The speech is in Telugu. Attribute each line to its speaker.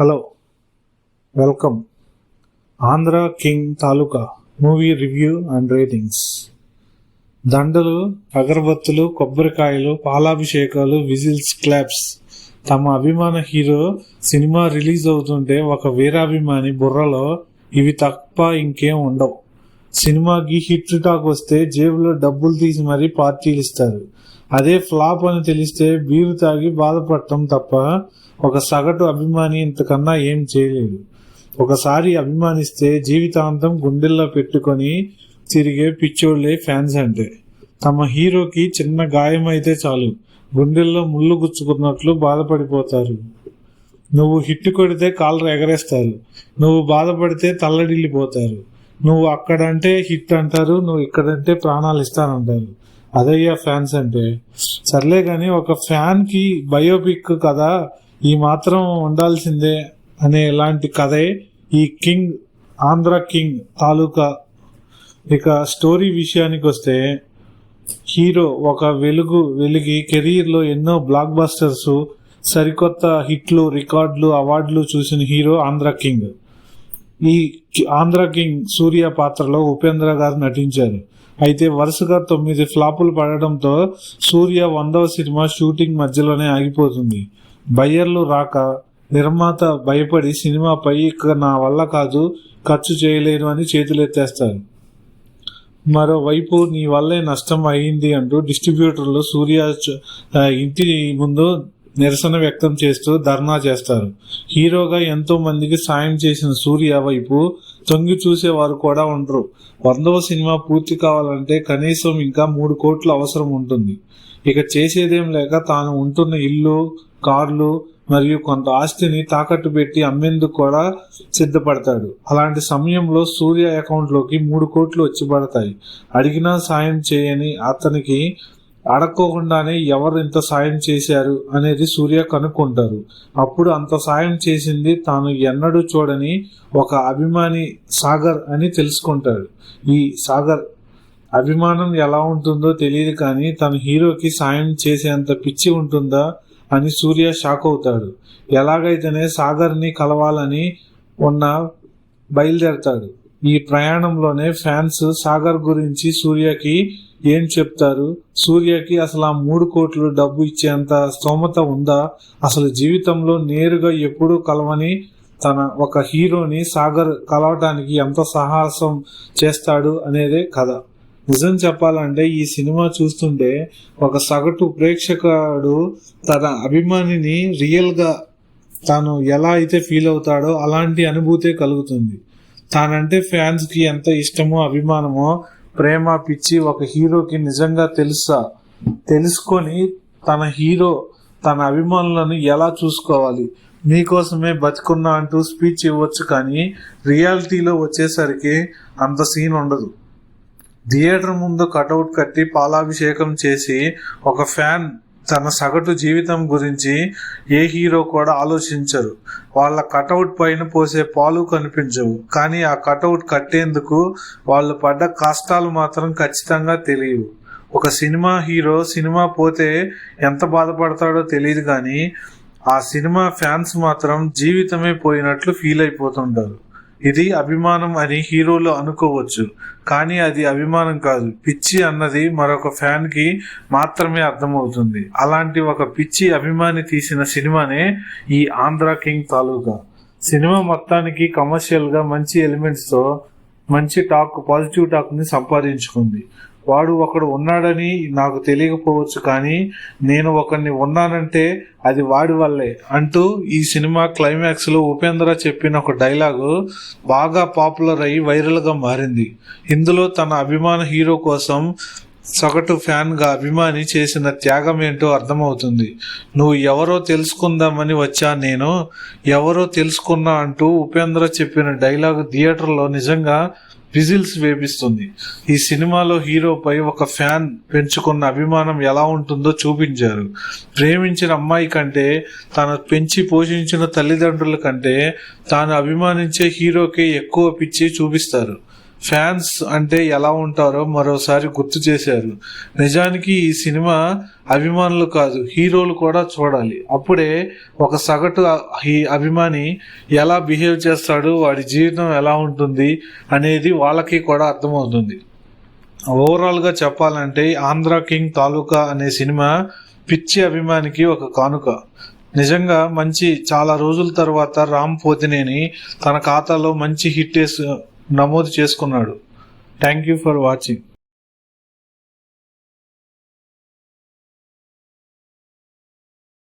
Speaker 1: Hello welcome. Andhra King Taluka movie review and ratings. దండలు అగరబత్తులు కొబ్బరికాయలు పాలాభిషేకాలు విజిల్స్ క్లాప్స్. తమ అభిమాన హీరో సినిమా రిలీజ్ అవుతుంటే ఒక వీరాభిమాని బుర్రలో ఇవి తప్ప ఇంకేం ఉండవు. సినిమాకి హిట్ టాక్ వస్తే జేబులో డబ్బులు తీసి మరీ పార్టీలు ఇస్తారు. అదే ఫ్లాప్ అని తెలిస్తే బీరు తాగి బాధపడటం తప్ప ఒక సగటు అభిమాని ఇంతకన్నా ఏం చేయలేదు ఒకసారి అభిమానిస్తే జీవితాంతం గుండెల్లో పెట్టుకొని తిరిగే పిచ్చోళ్ళే ఫ్యాన్స్ అంటే. తమ హీరోకి చిన్న గాయం అయితే చాలు. గుండెల్లో ముళ్ళు గుచ్చుకున్నట్లు బాధపడిపోతారు. నువ్వు హిట్ కొడితే కాళ్ళు ఎగరేస్తారు. నువ్వు బాధపడితే తల్లడిల్లిపోతారు. నువ్వు అక్కడంటే హిట్ అంటారు నువ్వు ఇక్కడంటే ప్రాణాలు ఇస్తానంటారు. అదయ్యా ఫ్యాన్స్ అంటే. సర్లే కానీ ఒక ఫ్యాన్కి బయోపిక్ కదా ఈ మాత్రం ఉండాల్సిందే అనే ఇలాంటి కథే ఈ కింగ్ ఆంధ్ర కింగ్ తాలూకా ఇక స్టోరీ విషయానికి వస్తే హీరో ఒక వెలుగు వెలిగి కెరీర్లో ఎన్నో బ్లాక్ బస్టర్స్ సరికొత్త హిట్లు రికార్డులు అవార్డులు చూసిన హీరో ఆంధ్ర కింగ్. ఈ ఆంధ్ర కింగ్ సూర్య పాత్రలో ఉపేంద్ర గారు నటించారు. అయితే వరుసగా తొమ్మిది ఫ్లాపులు పడడంతో సూర్య వందవ సినిమా షూటింగ్ మధ్యలోనే ఆగిపోతుంది. బయ్యర్లు రాక నిర్మాత భయపడి సినిమాపై ఇక నా వల్ల కాదు ఖర్చు చేయలేను అని చేతులెత్తేస్తారు. మరోవైపు నీ వల్లే నష్టం అయింది అంటూ డిస్ట్రిబ్యూటర్లు సూర్య ఇంటి ముందు నిరసన వ్యక్తం చేస్తూ ధర్నా చేస్తారు. హీరోగా ఎంతో మందికి సాయం చేసిన సూర్య వైపు తొంగి చూసేవారు కూడా ఉండరు. వందవ సినిమా పూర్తి కావాలంటే కనీసం ఇంకా మూడు కోట్లు అవసరం ఉంటుంది. ఇక చేసేదేం లేక తాను ఉంటున్న ఇల్లు కార్లు మరియు కొంత ఆస్తిని తాకట్టు పెట్టి అమ్మేందుకు కూడా సిద్ధపడతాడు. అలాంటి సమయంలో సూర్య అకౌంట్లోకి మూడు కోట్లు వచ్చి పడతాయి. అడిగినా సాయం చేయని అతనికి అడక్కోకుండానే ఎవరు ఇంత సాయం చేశారు అనేది సూర్య కనుక్కుంటారు. అప్పుడు అంత సాయం చేసింది తాను ఎన్నడూ చూడని ఒక అభిమాని సాగర్ అని తెలుసుకుంటాడు. ఈ సాగర్ అభిమానం ఎలా ఉంటుందో తెలియదు కానీ తన హీరోకి సాయం చేసేంత పిచ్చి ఉంటుందా అని సూర్య షాక్ అవుతాడు. ఎలాగైతేనే సాగర్ని కలవాలని ఉన్న బయలుదేరతాడు. ఈ ప్రయాణంలోనే ఫ్యాన్స్ సాగర్ గురించి సూర్యకి ఏం చెప్తారు? సూర్యకి అసలు ఆ మూడు కోట్లు డబ్బు ఇచ్చేంత స్తోమత ఉందా? అసలు జీవితంలో నేరుగా ఎప్పుడూ కలవని తన ఒక హీరోని సాగర్ కలవటానికి ఎంత సాహసం చేస్తాడు అనేదే కథ. నిజం చెప్పాలంటే ఈ సినిమా చూస్తుంటే ఒక సగటు ప్రేక్షకుడు తన అభిమానిని రియల్గా తాను ఎలా అయితే ఫీల్ అవుతాడో అలాంటి అనుభూతే కలుగుతుంది. తానంటే ఫ్యాన్స్కి ఎంత ఇష్టమో అభిమానమో ప్రేమ పిచ్చి ఒక హీరోకి నిజంగా తెలుసా? తెలుసుకొని తన హీరో తన అభిమానులను ఎలా చూసుకోవాలి? మీకోసమే బతుకున్నా అంటూ స్పీచ్ ఇవ్వచ్చు కానీ రియాలిటీలో వచ్చేసరికి అంత సీన్ ఉండదు. థియేటర్ ముందు కటౌట్ కట్టి పాలాభిషేకం చేసి ఒక ఫ్యాన్ తన సగటు జీవితం గురించి ఏ హీరో కూడా ఆలోచించరు. వాళ్ళ కటౌట్ పైన పోసే పాలు కనిపించవు. కానీ ఆ కటౌట్ కట్టేందుకు వాళ్ళు పడ్డ కష్టాలు మాత్రం ఖచ్చితంగా తెలియవు. ఒక సినిమా హీరో సినిమా పోతే ఎంత బాధపడతాడో తెలియదు కానీ ఆ సినిమా ఫ్యాన్స్ మాత్రం జీవితమే పోయినట్లు ఫీల్ అయిపోతుంటారు. ఇది అభిమానం అని హీరోలు అనుకోవచ్చు కానీ అది అభిమానం కాదు. పిచ్చి అన్నది మరొక ఫ్యాన్కి మాత్రమే అర్థమవుతుంది. అలాంటి ఒక పిచ్చి అభిమాని తీసిన సినిమానే ఈ ఆంధ్ర కింగ్ తాలూకా. సినిమా మొత్తానికి కమర్షియల్గా మంచి ఎలిమెంట్స్తో మంచి టాక్ పాజిటివ్ టాక్ని సంపాదించుకుంది. వాడు ఒకడు ఉన్నాడని నాకు తెలియకపోవచ్చు కానీ నేను ఒకరిని ఉన్నానంటే అది వాడి వల్లే అంటూ ఈ సినిమా క్లైమాక్స్లో ఉపేంద్ర చెప్పిన ఒక డైలాగు బాగా పాపులర్ అయ్యి వైరల్గా మారింది. ఇందులో తన అభిమాన హీరో కోసం సగటు ఫ్యాన్గా అభిమాని చేసిన త్యాగం ఏంటో అర్థమవుతుంది. నువ్వు ఎవరో తెలుసుకుందామని వచ్చా నేను ఎవరో తెలుసుకున్నా అంటూ ఉపేంద్ర చెప్పిన డైలాగ్ థియేటర్లో నిజంగా విజిల్స్ వేపిస్తుంది. ఈ సినిమాలో హీరోపై ఒక ఫ్యాన్ పెంచుకున్న అభిమానం ఎలా ఉంటుందో చూపించారు. ప్రేమించిన అమ్మాయి కంటే తను పెంచి పోషించిన తల్లిదండ్రుల కంటే తాను అభిమానించే హీరోకే ఎక్కువ పిచ్చి చూపిస్తారు. ఫ్యాన్స్ అంటే ఎలా ఉంటారో మరోసారి గుర్తు చేశారు. నిజానికి ఈ సినిమా అభిమానులు కాదు హీరోలు కూడా చూడాలి. అప్పుడే ఒక సగటు ఈ అభిమాని ఎలా బిహేవ్ చేస్తాడు వాడి జీవితం ఎలా ఉంటుంది అనేది వాళ్ళకి కూడా అర్థమవుతుంది. ఓవరాల్గా చెప్పాలంటే ఆంధ్ర కింగ్ తాలూకా అనే సినిమా పిచ్చి అభిమానికి ఒక కానుక. నిజంగా మంచి చాలా రోజుల తర్వాత రామ్ పోతినేని తన ఖాతాలో మంచి హిట్ నమోదు చేసుకున్నాడు. Thank you for watching